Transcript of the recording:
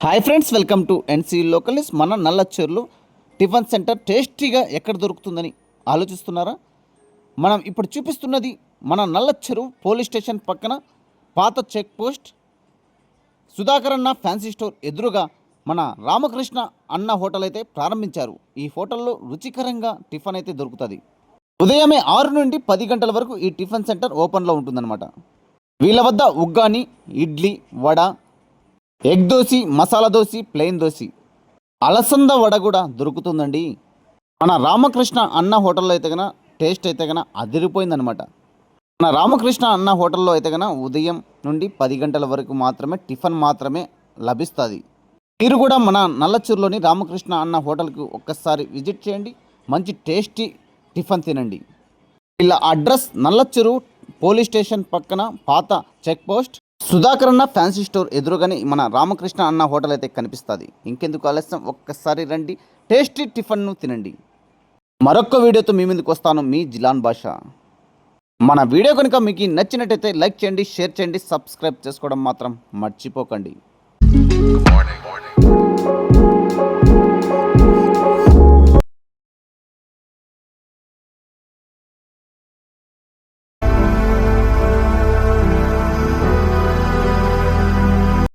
Hi friends welcome to NC locals మన నల్లచెర్లు tiffin centre టేస్టీగా ఎక్కడ దొరుకుతుందని ఆలోచిస్తున్నారా? మనం ఇప్పుడు చూపిస్తున్నది మన నల్లచెరు పోలీస్ స్టేషన్ పక్కన పాత చెక్ పోస్ట్ సుధాకర్ అన్న ఫ్యాన్సీ స్టోర్ ఎదురుగా మన రామకృష్ణ అన్న హోటల్ అయితే ప్రారంభించారు. ఈ హోటల్లో రుచికరంగా టిఫిన్ అయితే దొరుకుతుంది. ఉదయమే ఆరు నుండి పది గంటల వరకు ఈ టిఫిన్ సెంటర్ ఓపెన్లో ఉంటుందన్నమాట. వీళ్ళ వద్ద ఉగ్గాని ఇడ్లీ వడ ఎగ్ దోశ మసాలా దోశ ప్లెయిన్ దోశ. అలసంద వడ కూడా దొరుకుతుందండి. మన రామకృష్ణ అన్న హోటల్లో అయితే కన టేస్ట్ అయితే కన అదిరిపోయిందనమాట మన రామకృష్ణ అన్న హోటల్లో అయితే కన ఉదయం నుండి పది గంటల వరకు మాత్రమే టిఫిన్ మాత్రమే లభిస్తుంది. మీరు కూడా మన నల్లచూరులోని రామకృష్ణ అన్న హోటల్కి ఒక్కసారి విజిట్ చేయండి. మంచి టేస్టీ టిఫిన్ తినండి. వీళ్ళ అడ్రస్ నల్లచూరు పోలీస్ స్టేషన్ పక్కన పాత చెక్ పోస్ట్. సుధాకర్ అన్న ఫ్యాన్సీ స్టోర్ ఎదురుగానే మన రామకృష్ణ అన్న హోటల్ అయితే కనిపిస్తుంది. ఇంకెందుకు ఆలస్యం? ఒక్కసారి రండి. టేస్టీ టిఫిన్ను తినండి. మరొక వీడియోతో మీ ముందుకు వస్తాను మీ జిలాన్ భాష మన వీడియో కనుక మీకు నచ్చినట్టయితే లైక్ చేయండి షేర్ చేయండి సబ్స్క్రైబ్ చేసుకోవడం మాత్రం మర్చిపోకండి.